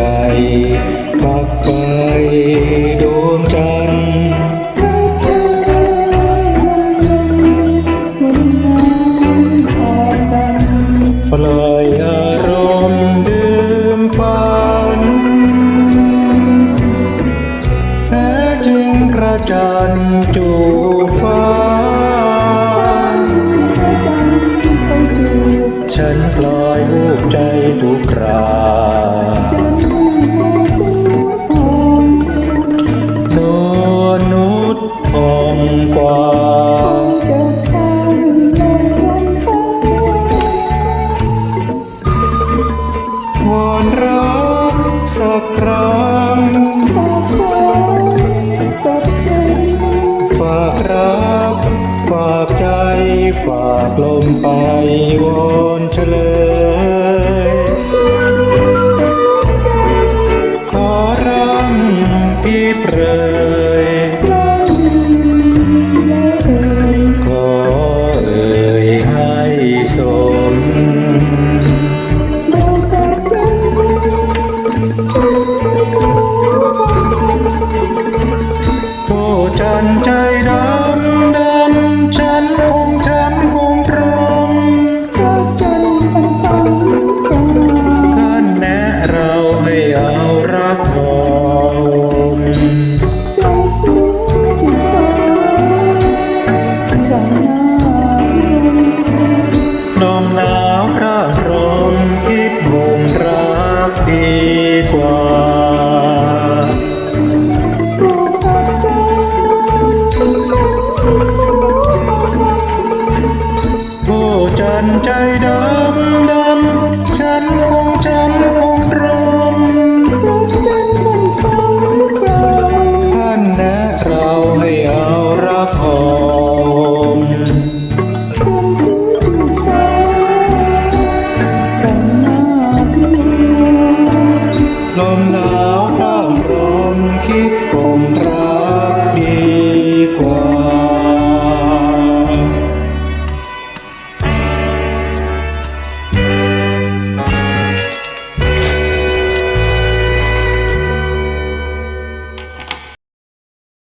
ใจฝักไฟดวงจันทร์ปล่อยอารมณ์ดื่มฝันแท้จริงพระจันจูฟ้า ฉันปล่อยรูปใจทุกครา กว่าเจะข้างลงวันฟ้าวอนรักสักครั้งฝากฟ้ากับใครฝากรักฝากใจ ฝากลมไปวอนเฉลย เราให้เอารักหอมลมหนาวพระพรมคิดห่มรักดีกว่า